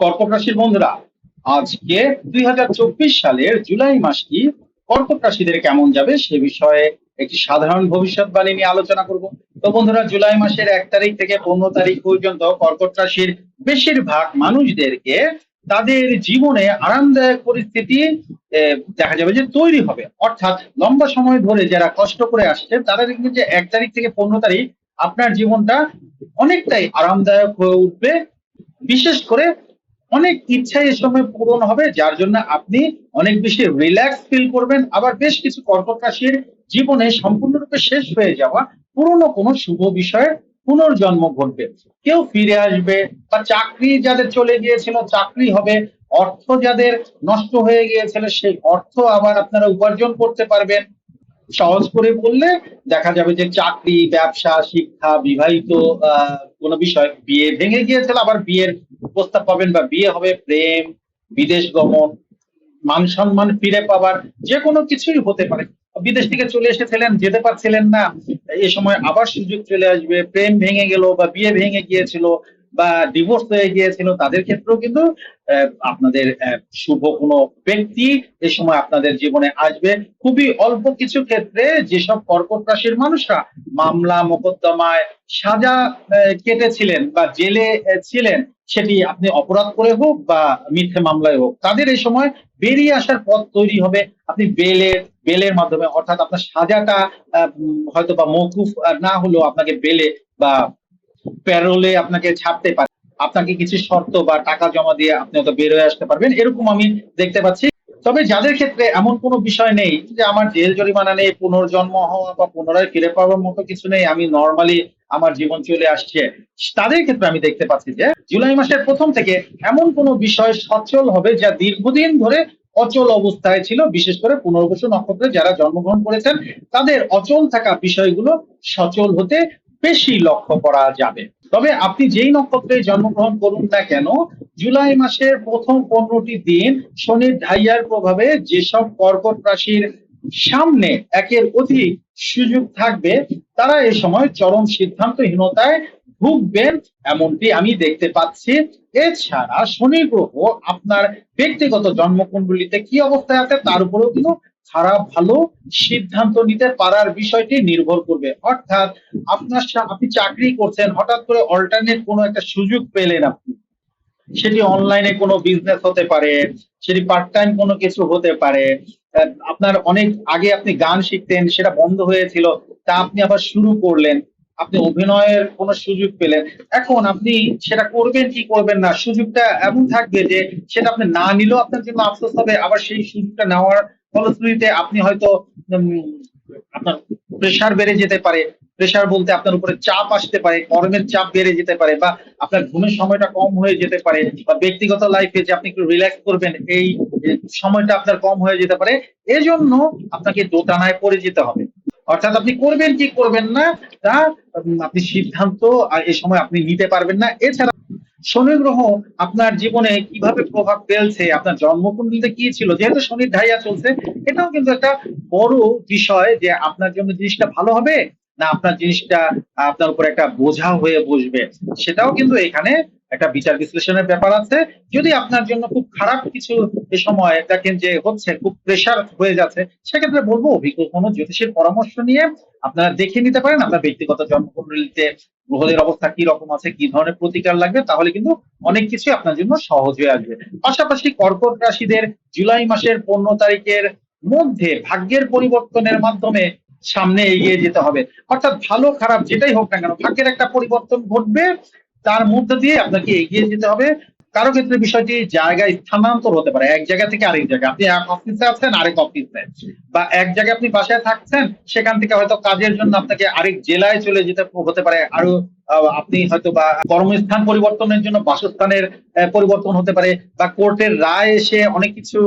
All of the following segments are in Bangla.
কর্কট রাশির বন্ধুরা, আজকে দুই হাজার চব্বিশ সালের জুলাই মাসটি কর্কট রাশিদের কেমন যাবে সে বিষয়ে একটি সাধারণ ভবিষ্যৎবাণী নিয়ে আলোচনা করব। তো বন্ধুরা, জুলাই মাসের এক তারিখ থেকে পনেরো তারিখ পর্যন্ত কর্কট রাশির বেশিরভাগ মানুষদেরকে তাদের জীবনে আরামদায়ক পরিস্থিতি দেখা যাবে যে তৈরি হবে। অর্থাৎ লম্বা সময় ধরে যারা কষ্ট করে আসছে, তারা দেখবেন যে এক তারিখ থেকে পনেরো তারিখ আপনার জীবনটা অনেকটাই আরামদায়ক হয়ে উঠবে। বিশেষ করে অনেক ইচ্ছা এই সময় পূরণ হবে, যার জন্য আপনি অনেক বেশি রিল্যাক্স ফিল করবেন। আবার বেশ কিছু কর্কট রাশির জীবনে সম্পূর্ণরূপে শেষ হয়ে যাওয়া পুরনো কোনো শুভ বিষয়ে পুনর্জন্ম ঘটবে। কেউ ফিরে আসবে বা চাকরি যাদের চলে গিয়েছিল, চাকরি হবে, অর্থ যাদের নষ্ট হয়ে গিয়েছিল, সেই অর্থ আবার আপনারা উপার্জন করতে পারবেন। সহজ করে বললে দেখা যাবে যে চাকরি, ব্যবসা, শিক্ষা, বিবাহিত কোনো বিষয়, বিয়ে ভেঙে গিয়েছিল, আবার বিয়ের প্রস্তাব পাবেন বা বিয়ে হবে, প্রেম, বিদেশ গমন, মান সম্মান ফিরে পাবার যে কোনো কিছুই হতে পারে। বিদেশ থেকে চলে এসেছিলেন, যেতে পারছিলেন না এ সময় আবার সুযোগ চলে আসবে, প্রেম ভেঙে গেল বা বিয়ে ভেঙে গিয়েছিল বা ডিভোর্স হয়ে গিয়েছিল, তাদের ক্ষেত্রেও কিন্তু আপনাদের শুভ কোনো ব্যক্তি এ সময় আপনাদের জীবনে আসবে। খুবই অল্প কিছু ক্ষেত্রে যেসব কর্কট রাশির মানুষরা মামলা, মোকদ্দমায় সাজা কেটেছিলেন বা জেলে ছিলেন, সেটি আপনি অপরাধ করে হোক বা মিথ্যে মামলায় হোক, তাদের এই সময় বেরিয়ে আসার পথ তৈরি হবে। আপনি বেলের বেলের মাধ্যমে, অর্থাৎ আপনার সাজাটা হয়তো বা মৌকুফ না হলেও আপনাকে বেলে বা প্যারোলে আপনাকে ছাড়তে পারে। আপনাকে কিছু শর্ত বা টাকা জমা দিয়ে আপনি হয়তো বের হয়ে আসতে পারবেন, এরকম আমি দেখতে পাচ্ছি। তবে যাদের ক্ষেত্রে এমন কোনো বিষয় নেই যে আমার জেল জরিমানা নেই, পুনর্জন্ম হওয়া বা পুনরায় ফিরে পাওয়ার মতো কিছু নেই, আমি নর্মালি আমার জীবন চলে আসছে। তাদের ক্ষেত্রে আমি দেখতে পাচ্ছি যে জুলাই মাসের প্রথম থেকে এমন কোনো বিষয় সচল হবে যা দীর্ঘদিন ধরে অচল অবস্থায় ছিল, বিশেষ করে পুনর্বসু নক্ষত্রে যারা জন্মগ্রহণ করেছেন, তাদের অচল থাকা বিষয়গুলো সচল হতে বেশি লক্ষ্য করা যাবে। তবে আপনি যেই নক্ষত্রে জন্মগ্রহণ করুন না কেন, জুলাই মাসের প্রথম পনেরোটি দিন শনির ঢাইয়ার প্রভাবে যেসব কর্কট রাশির সামনে একের অধিক সুযোগ থাকবে, তারা এই সময় চরম সিদ্ধান্তহীনতায় ভুগবেন এমনটি আমি দেখতে পাচ্ছি। এছাড়া শনি গ্রহ আপনার ব্যক্তিগত জন্মকুণ্ডলিতে কি অবস্থায় আছে তার উপরেও কিন্তু খারাপ ভালো সিদ্ধান্ত নিতে পারার বিষয়টি নির্ভর করবে। অর্থাৎ আপনার আপনি চাকরি করছেন, হঠাৎ করে অল্টারনেট কোনো একটা সুযোগ পেলেন আপনি। সেটি অনলাইনে কোনো বিজনেস হতে পারে, সেটি পার্ট টাইম কোনো কিছু হতে পারে। আপনার অনেক আগে আপনি গান শিখতেন, সেটা বন্ধ হয়েছিল, তা আপনি আবার শুরু করলেন। আপনি অভিনয়ের কোনো সুযোগ পেলেন। এখন আপনি সেটা করবেন কি করবেন না, সুযোগটা এমন থাকবে যে সেটা আপনি না নিলেও আপনার জন্য আফসোস হবে, আবার সেই সুযোগটা নেওয়ার ফলশ্রুতিতে আপনি হয়তো আপনার প্রেশার বেড়ে যেতে পারে। প্রেশার বলতে আপনার উপরে চাপ আসতে পারে, কর্মের চাপ বেড়ে যেতে পারে বা আপনার ঘুমের সময়টা কম হয়ে যেতে পারে বা ব্যক্তিগত লাইফে যে আপনি একটু রিল্যাক্স করবেন, এই সময়টা আপনার কম হয়ে যেতে পারে। এজন্য আপনাকে দোটানায় পড়ে যেতে হবে। অর্থাৎ আপনি করবেন কি করবেন না, তা আপনি সিদ্ধান্ত এই সময় আপনি নিতে পারবেন না। এছাড়া শনি গ্রহ আপনার জীবনে কীভাবে প্রভাব ফেলছে, আপনার জন্মকুণ্ডলিতে কি ছিল, যেহেতু শনির ধাইয়া চলছে, এটাও কিন্তু একটা বড় বিষয় যে আপনার জন্য জিনিসটা ভালো হবে না আপনার জিনিসটা আপনার উপর একটা বোঝা হয়ে বসবে। সেটাও কিন্তু এখানে একটা বিচার বিশ্লেষণের ব্যাপার আছে। যদি আপনার জন্য খুব খারাপ কিছু এ সময় দেখেন যে হচ্ছে খুব প্রেশার হয়ে যাচ্ছে, সেক্ষেত্রে বলব অভিজ্ঞ কোনো জ্যোতিষের পরামর্শ নিয়ে আপনারা দেখে নিতে পারেন। আপনার ব্যক্তিগত জন্মকুণ্ডলিতে গ্রহদের অবস্থা কি রকম আছে, কি ধরনের প্রতিকার লাগবে, তাহলে কিন্তু অনেক কিছু আপনার জন্য সহজ হয়ে আসবে। পাশাপাশি কর্কট রাশিদের জুলাই মাসের পনেরো তারিখের মধ্যে ভাগ্যের পরিবর্তনের মাধ্যমে সামনে এগিয়ে যেতে হবে। অর্থাৎ ভালো খারাপ যেটাই হোক না কেন, ভাগ্যের একটা পরিবর্তন ঘটবে। তার মধ্যে দিয়ে আপনাকে এগিয়ে যেতে হবে। কারও ক্ষেত্রে বিষয়টি জায়গায় স্থানান্তর হতে পারে। এক জায়গা থেকে আরেক জায়গায়। আপনি এক অফিসে আছেন, আরেক অফিসে বা এক জায়গায় আপনি বাসায় থাকছেন, সেখান থেকে হয়তো কাজের জন্য আপনাকে আরেক জেলায় চলে যেতে হতে পারে। আরও আপনি হয়তো বা কর্মস্থান পরিবর্তনের জন্য বাসস্থানের পরিবর্তন হতে পারে বা কোর্টের রায় এসে অনেক কিছু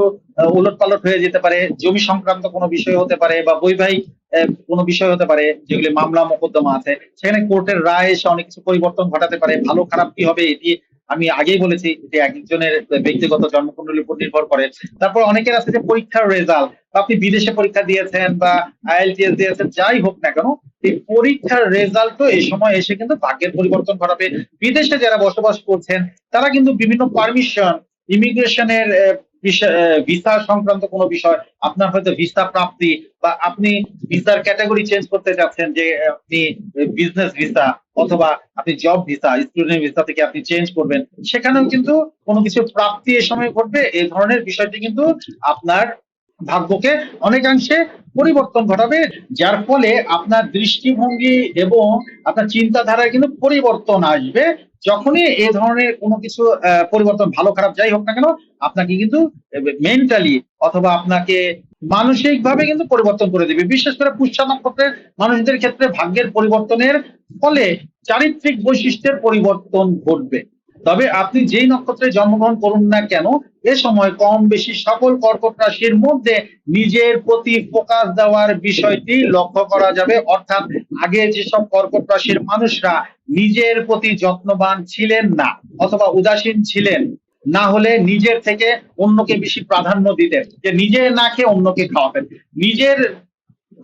উলট পালট হয়ে যেতে পারে। জমি সংক্রান্ত কোনো বিষয় হতে পারে বা বৈবাহিক কোনো বিষয় হতে পারে যেগুলি মামলা, মোকদ্দমা আছে। সেখানে কোর্টের রায় এসে অনেক কিছু পরিবর্তন ঘটাতে পারে। ভালো, খারাপ কি হবে এটি আমি আগেই বলেছি এটি একজনের ব্যক্তিগত জন্মকুণ্ডলীর উপর নির্ভর করে। তারপর অনেকের আছে যে পরীক্ষার রেজাল্ট। আপনি বিদেশে পরীক্ষা দিয়েছেন বা আইএলটিএস দিয়েছেন, যাই হোক না কেন, এই পরীক্ষার রেজাল্টও এই সময় এসে কিন্তু ভাগ্যের পরিবর্তন ঘটাবে। বিদেশে যারা বসবাস করছেন, তারা কিন্তু বিভিন্ন পারমিশন, ইমিগ্রেশনের ভিসা সংক্রান্ত কোনো বিষয়, আপনার হয়তো ভিসা প্রাপ্তি বা আপনি ভিসার ক্যাটাগরি চেঞ্জ করতে চাচ্ছেন যে আপনি বিজনেস ভিসা অথবা আপনি জব ভিসা স্টুডেন্ট ভিসা থেকে আপনি চেঞ্জ করবেন, সেখানেও কিন্তু কোনো কিছু প্রাপ্তি এ সময় ঘটবে এই ধরনের বিষয়টি কিন্তু আপনার ভাগ্যকে অনেকাংশে পরিবর্তন ঘটাবে, যার ফলে আপনার দৃষ্টিভঙ্গি এবং আপনার চিন্তাধারায় কিন্তু পরিবর্তন আসবে। যখনই এ ধরনের কোনো কিছু পরিবর্তন ভালো, খারাপ যাই হোক না কেন, আপনাকে কিন্তু মেন্টালি অথবা আপনাকে মানসিক ভাবে কিন্তু পরিবর্তন করে দিবে। বিশেষ করে পুষ্যা নক্ষত্রের মানুষদের ক্ষেত্রে ভাগ্যের পরিবর্তনের ফলে চারিত্রিক বৈশিষ্ট্যের পরিবর্তন ঘটবে। তবে আপনি যেই নক্ষত্রে জন্মগ্রহণ করুন না কেন, এ সময় কম বেশি সকল কর্কট রাশির মধ্যে নিজের প্রতি ফোকাস দেওয়ার বিষয়টি লক্ষ্য করা যাবে। অর্থাৎ আগে যেসব কর্কট রাশির মানুষরা নিজের প্রতি যত্নবান ছিলেন না, অথবা উদাসীন ছিলেন, না হলে নিজের থেকে অন্যকে বেশি প্রাধান্য দিতেন, যে নিজে না খেয়ে অন্যকে খাওয়াতেন। নিজের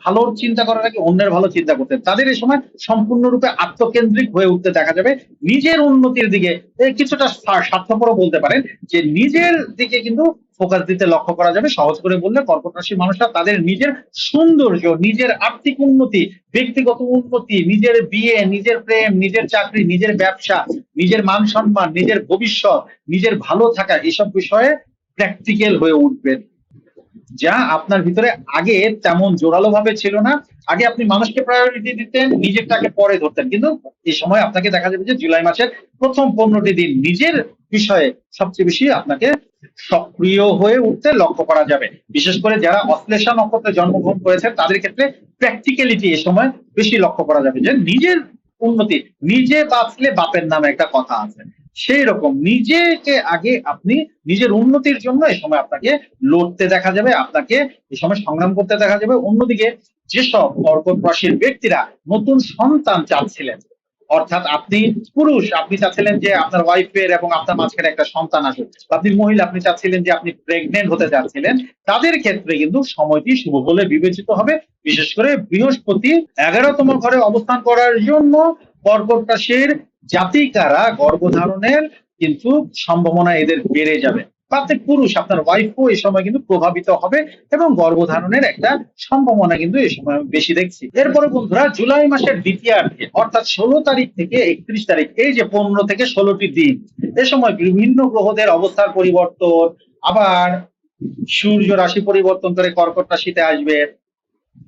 ভালো চিন্তা করার আগে অন্যের ভালো চিন্তা করতেন তাদের এই সময় সম্পূর্ণরূপে আত্মকেন্দ্রিক হয়ে উঠতে দেখা যাবে। নিজের উন্নতির দিকে কিছুটা স্বার্থপরও বলতে পারেন, যে নিজের দিকে কিন্তু ফোকাস দিতে লক্ষ্য করা যাবে। সহজ করে বললে কর্কট রাশির মানুষরা তাদের নিজের সৌন্দর্য, নিজের আর্থিক উন্নতি, ব্যক্তিগত উন্নতি, নিজের বিয়ে, নিজের প্রেম, নিজের চাকরি, নিজের ব্যবসা, নিজের মান সম্মান, নিজের ভবিষ্যৎ, নিজের ভালো থাকা, এসব বিষয়ে প্র্যাকটিক্যাল হয়ে উঠবেন। যা আপনার ভিতরে আগে তেমন জোরালো ভাবে ছিল না। আগে আপনি মানুষকে প্রায়োরিটি দিতেন, নিজেরটাকে পরে ধরতেন। কিন্তু এই সময় আপনাকে দেখা যাবে যে জুলাই মাসের প্রথম পনেরোটি দিন নিজের বিষয়ে সবচেয়ে বেশি আপনাকে সক্রিয় হয়ে উঠতে লক্ষ্য করা যাবে। বিশেষ করে যারা অশ্লেষা নক্ষত্রে জন্মগ্রহণ করেছেন তাদের ক্ষেত্রে প্র্যাকটিক্যালিটি এ সময় বেশি লক্ষ্য করা যাবে যে নিজের উন্নতি, নিজে বাঁচলে বাপের নামে একটা কথা আছে। সেই রকম নিজেকে আগে আপনি নিজের উন্নতির জন্য এই সময় আপনাকে লড়তে দেখা যাবে, আপনাকে এই সময় সংগ্রাম করতে দেখা যাবে। অন্যদিকে যেসব কর্কট রাশির ব্যক্তিরা নতুন সন্তান চাচ্ছিলেন, অর্থাৎ আপনি পুরুষ, আপনি চাচ্ছিলেন যে আপনার ওয়াইফের এবং আপনার মাঝখানে একটা সন্তান আসুক আপনি মহিলা, আপনি চাচ্ছিলেন যে আপনি প্রেগনেন্ট হতে চাচ্ছিলেন তাদের ক্ষেত্রে কিন্তু সময়টি শুভ বলে বিবেচিত হবে। বিশেষ করে বৃহস্পতি এগারোতম ঘরে অবস্থান করার জন্য কর্কট রাশির জাতিকারা গর্ভধারণের কিন্তু সম্ভাবনা এদের বেড়ে যাবে। তাতে পুরুষ আপনার ওয়াইফও এই সময় কিন্তু প্রভাবিত হবে এবং গর্ভধারণের একটা সম্ভাবনা কিন্তু এই সময় বেশি দেখছি। এরপরে বন্ধুরা, জুলাই মাসের দ্বিতীয়ার্ধে, অর্থাৎ ষোলো তারিখ থেকে একত্রিশ তারিখ, এই যে পনেরো থেকে ষোলোটি দিন, এ সময় বিভিন্ন গ্রহদের অবস্থার পরিবর্তন, আবার সূর্য রাশি পরিবর্তন করে কর্কট রাশিতে আসবে।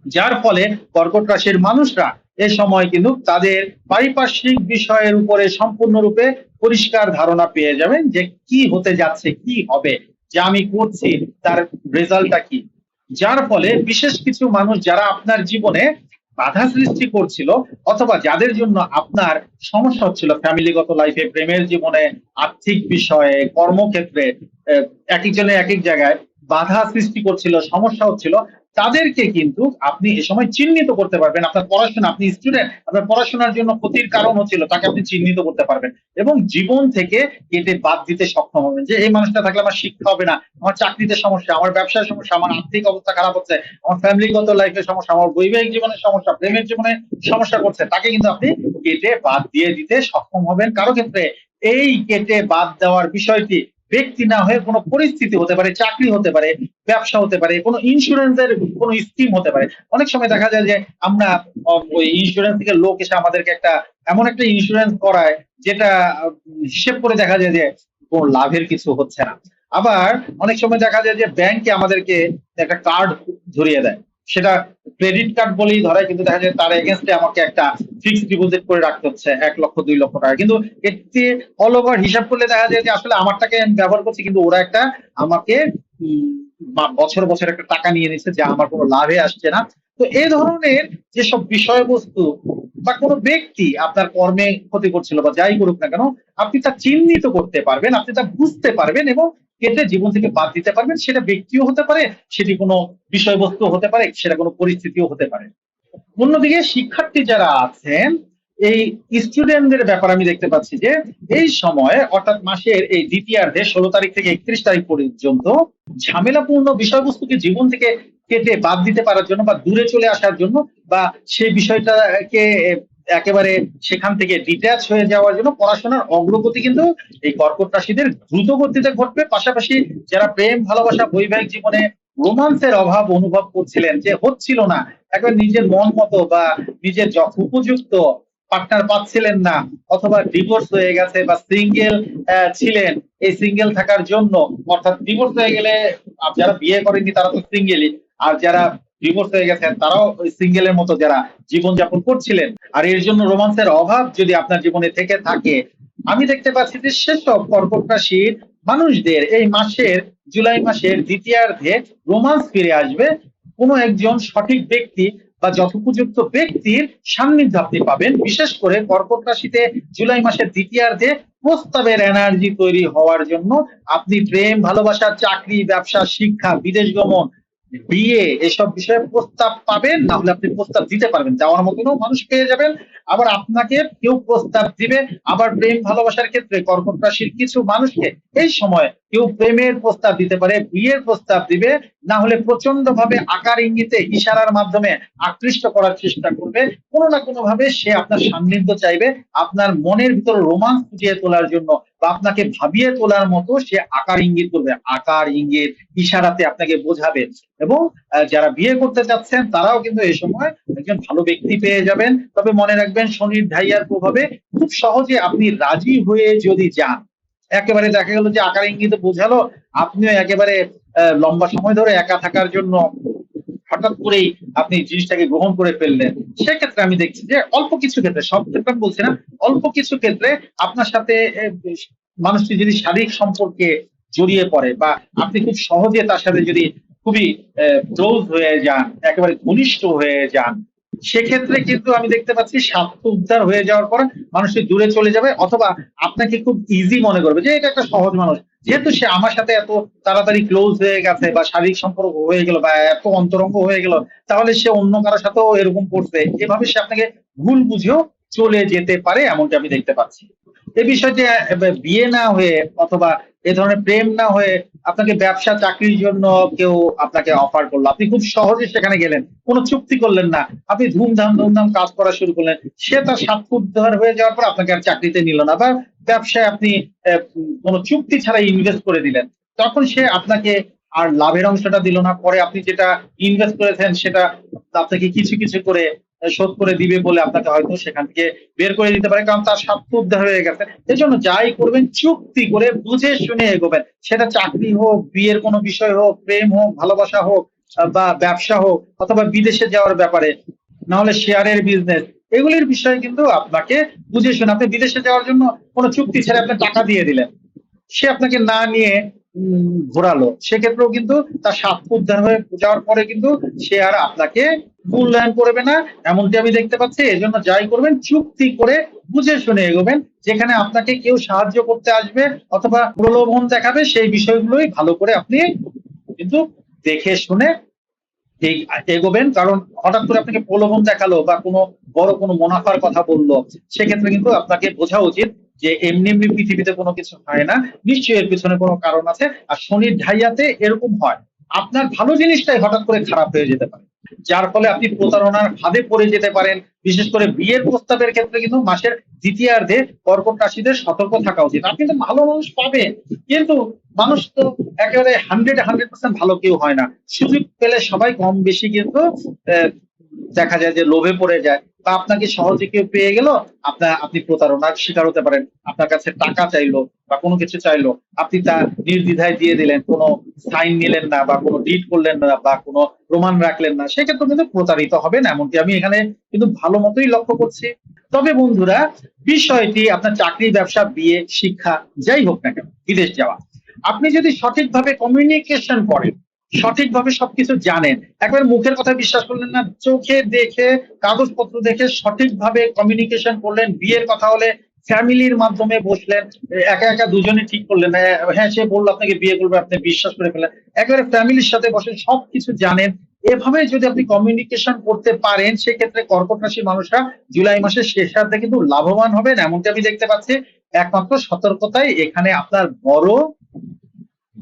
যার ফলে কর্কট রাশির মানুষরা এ সময় কিন্তু তাদের পারিপার্শ্বিক বিষয়ের উপরে সম্পূর্ণরূপে পরিষ্কার ধারণা পেয়ে যাবেন যে কি হতে যাচ্ছে, কি হবে, যে আমি করছি, তার রেজাল্টটা কি। যার ফলে বিশেষ কিছু মানুষ যারা আপনার জীবনে বাধা সৃষ্টি করছিল অথবা যাদের জন্য আপনার সমস্যা হচ্ছিল, ফ্যামিলিগত লাইফে প্রেমের জীবনে, আর্থিক বিষয়ে, কর্মক্ষেত্রে এক একজনের এক এক জায়গায় বাধা সৃষ্টি করছিল, সমস্যা হচ্ছিল তাদেরকে কিন্তু আপনি এ সময় চিহ্নিত করতে পারবেন। আপনার পড়াশোনা, আপনি স্টুডেন্ট আপনার পড়াশোনার জন্য ক্ষতির কারণ হচ্ছিল তাকে আপনি চিহ্নিত করতে পারবেন। এবং জীবন থেকে কেটে বাদ দিতে সক্ষম হবেন যে, এই মানুষটা থাকলে আমার শিক্ষা হবে না, আমার চাকরিতে সমস্যা, আমার ব্যবসার সমস্যা, আমার আর্থিক অবস্থা খারাপ হচ্ছে, আমার ফ্যামিলিগত লাইফের সমস্যা, আমার বৈবাহিক জীবনের সমস্যা, প্রেমের জীবনে সমস্যা করছে। তাকে কিন্তু আপনি কেটে বাদ দিয়ে দিতে সক্ষম হবেন। কারও ক্ষেত্রে এই কেটে বাদ দেওয়ার বিষয়টি ব্যক্তি না হয়ে কোনো পরিস্থিতি হতে পারে, চাকরি হতে পারে, ব্যবসা হতে পারে, কোনো ইন্স্যুরেন্সের কোনো স্কিম হতে পারে। অনেক সময় দেখা যায় যে আমরা ওই ইন্স্যুরেন্স থেকে লোক এসে আমাদেরকে একটা এমন একটা ইন্স্যুরেন্স করায়, যেটা হিসেব করে দেখা যায় যে কোনো লাভের কিছু হচ্ছে না। আবার অনেক সময় দেখা যায় যে ব্যাংকে আমাদেরকে একটা কার্ড ধরিয়ে দেয়। সেটা ক্রেডিট কার্ড বলেই ধরে কিন্তু দেখা যায় তার এগেনস্টে আমাকে একটা ফিক্সড ডিপোজিট করে রাখতে হচ্ছে, এক লক্ষ, দুই লক্ষ টাকা। কিন্তু এতে অল ওভার হিসাব করলে দেখা যায় যে আসলে আমার টাকা আমি ব্যবহার করছি, কিন্তু ওরা একটা আমাকে বছর বছর একটা টাকা নিয়ে নিচ্ছে যা আমার কোনো লাভে আসছে না। তো এই ধরনের যেসব বিষয়বস্তু বা কোনো ব্যক্তি আপনার কর্মে ক্ষতি করছিল বা যাই করুক না কেন, আপনি তা চিহ্নিত করতে পারবেন, আপনি তা বুঝতে পারবেন এবং কেটে জীবন থেকে বাদ দিতে পারবেন, সেটা ব্যক্তিও হতে পারে, সেটি কোনো বিষয়বস্তু হতে পারে, সেটা কোনো পরিস্থিতিও হতে পারে। অন্যদিকে শিক্ষার্থী যারা আছেন, এই স্টুডেন্টদের ব্যাপার আমি দেখতে পাচ্ছি যে, এই সময়, অর্থাৎ মাসের এই দ্বিতীয়ার্ধে, ষোলো তারিখ থেকে একত্রিশ তারিখ পর্যন্ত, ঝামেলাপূর্ণ বিষয়বস্তুকে জীবন থেকে কেটে বাদ দিতে পারার জন্য বা দূরে চলে আসার জন্য বা সেই বিষয়টাকে একেবারে সেখান থেকে ডিট্যাচ হয়ে যাওয়ার জন্য পড়াশোনার অগ্রগতি কিন্তু এই কর্কট রাশিদের দ্রুত গতিতে ঘটবে। পাশাপাশি যারা প্রেম, ভালোবাসা, বৈবাহিক জীবনে রোমান্সের অভাব অনুভব করছিলেন যে হচ্ছিল না, একবার নিজের মন মতো বা নিজের উপযুক্ত পার্টনার পাচ্ছিলেন না, অথবা ডিভোর্স হয়ে গেছে বা সিঙ্গেল ছিলেন, এই সিঙ্গেল থাকার জন্য, অর্থাৎ ডিভোর্স হয়ে গেলে যারা বিয়ে করেননি তারা তো সিঙ্গেলই আর যারা ডিভোর্স হয়ে গেছেন, তারাও ওই সিঙ্গেলের মতো যারা জীবনযাপন করছিলেন, আর এর জন্য রোমান্সের অভাব যদি আপনার জীবনে থেকে থাকে, আমি দেখতে পাচ্ছি যে সেসব কর্কট রাশির মানুষদের এই মাসের, জুলাই মাসের দ্বিতীয়ার্ধে রোমান্স ফিরে আসবে। কোনো একজন সঠিক ব্যক্তি বা যথোপযুক্ত ব্যক্তির সান্নিধ্য আপনি পাবেন। বিশেষ করে কর্কট রাশিতে জুলাই মাসের দ্বিতীয়ার্ধে প্রস্তাবের এনার্জি তৈরি হওয়ার জন্য আপনি প্রেম, ভালোবাসা, চাকরি, ব্যবসা, শিক্ষা, বিদেশ গমন বিয়ে এসব বিষয়ে প্রস্তাব পাবেন না হলে আপনি প্রস্তাব দিতে পারবেন। যাওয়ার মতনও মানুষ পেয়ে যাবেন, আবার আপনাকে কেউ প্রস্তাব দিবে, আবার প্রেম ভালোবাসার ক্ষেত্রে কর্কট রাশির কিছু মানুষকে এই সময় কেউ প্রেমের প্রস্তাব দিতে পারে, বিয়ের প্রস্তাব দিবে, না হলে প্রচণ্ড ভাবে আকার ইঙ্গিতে ইশারার মাধ্যমে আকৃষ্ট করার চেষ্টা করবে। কোনো না কোনো ভাবে সে আপনার সান্নিধ্য চাইবে, আপনার মনের ভিতর রোমান্স ফুটিয়ে তোলার জন্য বা আপনাকে ভাবিয়ে তোলার মতো সে আকার ইঙ্গিত করবে। আকার ইঙ্গিত ইশারাতে আপনাকে বোঝাবে এবং যারা বিয়ে করতে চাচ্ছেন তারাও কিন্তু এই সময় একজন ভালো ব্যক্তি পেয়ে যাবেন। তবে মনে রাখবেন, শনির ধাইয়ার প্রভাবে খুব সহজে আপনি রাজি হয়ে যদি যান একেবারে দেখা গেল যে আকার ইঙ্গিতে বোঝালো। আপনিও একেবারে লম্বা সময় ধরে একা থাকার জন্য হঠাৎ করেই আপনি জিনিসটাকে গ্রহণ করে ফেললেন। সেক্ষেত্রে আমি দেখছি যে অল্প কিছু ক্ষেত্রে, সব ক্ষেত্রে বলছি না, অল্প কিছু ক্ষেত্রে আপনার সাথে মানুষটি যদি শারীরিক সম্পর্কে জড়িয়ে পড়ে বা আপনি খুব সহজে তার সাথে যদি খুবই ক্লোজ হয়ে যান, একেবারে ঘনিষ্ঠ হয়ে যান সেক্ষেত্রে কিন্তু আমি দেখতে পাচ্ছি স্বার্থ উদ্ধার হয়ে যাওয়ার পর মানুষটি দূরে চলে যাবে অথবা আপনাকে খুব ইজি মনে করবে যে এটা একটা সহজ মানুষ। যেহেতু সে আমার সাথে এত তাড়াতাড়ি ক্লোজ হয়ে গেছে বা শারীরিক সম্পর্ক হয়ে গেল বা এত অন্তরঙ্গ হয়ে গেল, তাহলে সে অন্য কারোর সাথেও এরকম করছে। এভাবে সে আপনাকে ভুল বুঝেও চলে যেতে পারে, এমনটি আমি দেখতে পাচ্ছি। এই বিষয়টি বিয়ে না হয়ে অথবা এ ধরনের প্রেম না হয়ে আপনাকে ব্যবসা, চাকরির জন্য কেউ আপনাকে অফার করল। আপনি খুব সহজে সেখানে গেলেন। কোনো চুক্তি করলেন না। আপনি ধুমধাম ধুমধাম কাজ করা শুরু করলেন। সে তার স্বার্থ উদ্ধার হয়ে যাওয়ার পর আপনাকে আর চাকরিতে নিল না। বা ব্যবসায় আপনি কোনো চুক্তি ছাড়া ইনভেস্ট করে দিলেন। তখন সে আপনাকে আর লাভের অংশটা দিল না। পরে আপনি যেটা ইনভেস্ট করেছেন সেটা আপনাকে কিছু কিছু করে শোধ করে দিবে বলে আপনাকে হয়তো সেখান থেকে বের করে দিতে পারে কারণ তার স্বার্থ উদ্ধার হয়ে গেছে। এই জন্য যাই করবেন, চুক্তি করে বুঝে শুনে এগোবেন। সেটা চাকরি হোক, বিয়ের কোনো বিষয় হোক, প্রেম হোক, ভালোবাসা হোক বা ব্যবসা হোক, অথবা বিদেশে যাওয়ার ব্যাপারে না হলে শেয়ারের বিজনেস এগুলির বিষয়ে কিন্তু আপনাকে বুঝে শুনে আপনি বিদেশে যাওয়ার জন্য কোনো চুক্তি ছেড়ে আপনি টাকা দিয়ে দিলেন। সে আপনাকে না নিয়ে ঘোরালো। সেক্ষেত্রেও কিন্তু তার স্বার্থ উদ্ধার হয়ে যাওয়ার পরে কিন্তু সে আর আপনাকে মূল্যায়ন করবে না। এমনটি আমি দেখতে পাচ্ছি, এজন্য যাই করবেন, চুক্তি করে বুঝে শুনে এগোবেন, যেখানে আপনাকে কেউ সাহায্য করতে আসবে অথবা প্রলোভন দেখাবে, সেই বিষয়গুলোই ভালো করে আপনি কিন্তু দেখে শুনে এগোবেন। কারণ হঠাৎ করে আপনাকে প্রলোভন দেখাল বা কোনো বড় কোনো মুনাফার কথা বলল, সেক্ষেত্রে কিন্তু আপনাকে বোঝা উচিত যে এমনি এমনি পৃথিবীতে কোনো কিছু হয় না, নিশ্চয়ই এর পিছনে কোনো কারণ আছে। আর শনির ঢাইয়াতে এরকম হয়। আপনার ভালো জিনিসটাই হঠাৎ করে খারাপ হয়ে যেতে পারে। যার ফলে আপনি প্রতারণার ফাঁদে পড়ে যেতে পারেন। বিশেষ করে বিয়ের প্রস্তাবের ক্ষেত্রে কিন্তু মাসের দ্বিতীয়ার্ধে কর্কট রাশিদের সতর্ক থাকা উচিত। আপনি তো ভালো মানুষ পাবেন। কিন্তু মানুষ তো একেবারে হান্ড্রেড হান্ড্রেড পার্সেন্ট ভালো কেউ হয় না। সুযোগ পেলে সবাই কম বেশি কিন্তু দেখা যায় যে লোভে পড়ে যায় বা আপনাকে সহজে কেউ পেয়ে গেল? আপনার আপনি প্রতারণার শিকার হতে পারেন। আপনার কাছে টাকা চাইলো বা কোনো কিছু চাইলো, আপনি তা নির্দ্বিধায় দিয়ে দিলেন, কোনো সাইন নিলেন না বা কোনো ডিট করলেন না বা কোনো প্রমাণ রাখলেন না, সেক্ষেত্রে কিন্তু প্রতারিত হবেন এমনকি। আমি এখানে কিন্তু ভালো মতোই লক্ষ্য করছি। তবে বন্ধুরা, বিষয়টি আপনার চাকরি, ব্যবসা, বিয়ে, শিক্ষা, যাই হোক না কেন, বিদেশ যাওয়া। আপনি যদি সঠিকভাবে কমিউনিকেশন করেন সঠিকভাবে সবকিছু জানেন। একবার মুখের কথা বিশ্বাস করলেন না চোখে দেখে কাগজপত্র দেখে সঠিকভাবে কমিউনিকেশন করলেন বিয়ের কথা হলে ফ্যামিলির মাধ্যমে বসলেন একা একা দুজনে ঠিক করলেন হ্যাঁ, সে বলল আপনাকে বিয়ে করবে আপনি বিশ্বাস করে ফেলেন একেবারে ফ্যামিলির সাথে বসে সবকিছু জানেন। এভাবে যদি আপনি কমিউনিকেশন করতে পারেন সেক্ষেত্রে কর্কট রাশির মানুষরা জুলাই মাসের শেষার্ধে কিন্তু লাভবান হবেন এমনটি আমি দেখতে পাচ্ছি। একমাত্র সতর্কতাই এখানে আপনার বড়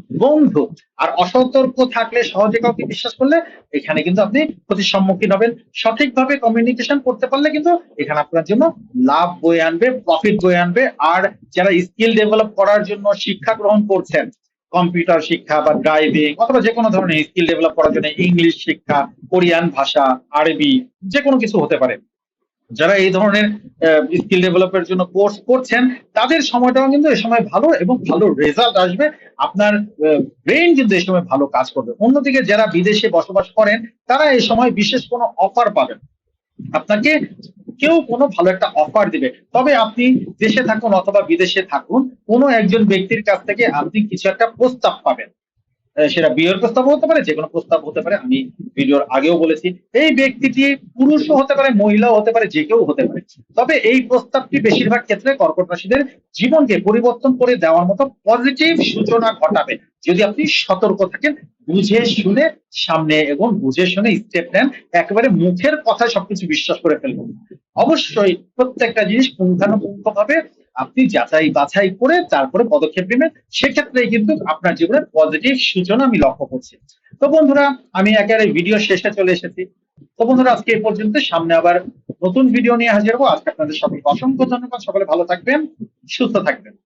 বন্ধু। আর অসতর্ক থাকলে, সহজে কাউকে বিশ্বাস করলে, এখানে কিন্তু আপনি ক্ষতির সম্মুখীন হবেন। সঠিকভাবে কমিউনিকেশন করতে পারলে কিন্তু এখানে আপনার জন্য লাভ বয়ে আনবে প্রফিট বয়ে আনবে। আর যারা স্কিল ডেভেলপ করার জন্য শিক্ষা গ্রহণ করছেন কম্পিউটার শিক্ষা বা ড্রাইভিং অথবা যে কোনো ধরনের স্কিল ডেভেলপ করার জন্য ইংলিশ শিক্ষা কোরিয়ান ভাষা আরবি যে কোনো কিছু হতে পারে। যারা এই ধরনের স্কিল ডেভেলপের জন্য কোর্স করছেন, তাদের সময়টাও কিন্তু এই সময় ভালো এবং ভালো রেজাল্ট আসবে। আপনার ব্রেন কিন্তু এই সময় ভালো কাজ করবে। অন্যদিকে যারা বিদেশে বসবাস করেন, তারা এই সময় বিশেষ কোনো অফার পাবেন আপনাকে কেউ কোনো ভালো একটা অফার দিবে। তবে আপনি দেশে থাকুন অথবা বিদেশে থাকুন, কোনো একজন ব্যক্তির কাছ থেকে আপনি কিছু একটা প্রস্তাব পাবেন। সেটা বিয়ের প্রস্তাব হতে পারে যে কোনো প্রস্তাব হতে পারে, আমি ভিডিওর আগেও বলেছি। এই ব্যক্তিটি পুরুষও হতে পারে, মহিলাও হতে পারে, যে কেউ হতে পারে। তবে এই প্রস্তাবটি বেশিরভাগ ক্ষেত্রে কর্কট রাশিদের জীবনকে পরিবর্তন করে দেওয়ার মতো পজিটিভ সূচনা ঘটাবে। যদি আপনি সতর্ক থাকেন, বুঝে শুনে সামনে এবং বুঝে শুনে স্টেপ নেন, একেবারে মুখের কথায় সবকিছু বিশ্বাস করে ফেলবেন। অবশ্যই প্রত্যেকটা জিনিস পুঙ্খানুপুঙ্খ ভাবে আপনি যাচাই বাছাই করে তারপরে পদক্ষেপ নেবেন। সেক্ষেত্রে কিন্তু আপনার জীবনে পজিটিভ সূচনা আমি লক্ষ্য করছি। তো বন্ধুরা, আমি একেবারে ভিডিও শেষে চলে এসেছি। তো বন্ধুরা, আজকে এই পর্যন্ত। সামনে আবার নতুন ভিডিও নিয়ে হাজির হব। আজকে আপনাদের সকলকে অসংখ্য ধন্যবাদ। সকলে ভালো থাকবেন, সুস্থ থাকবেন।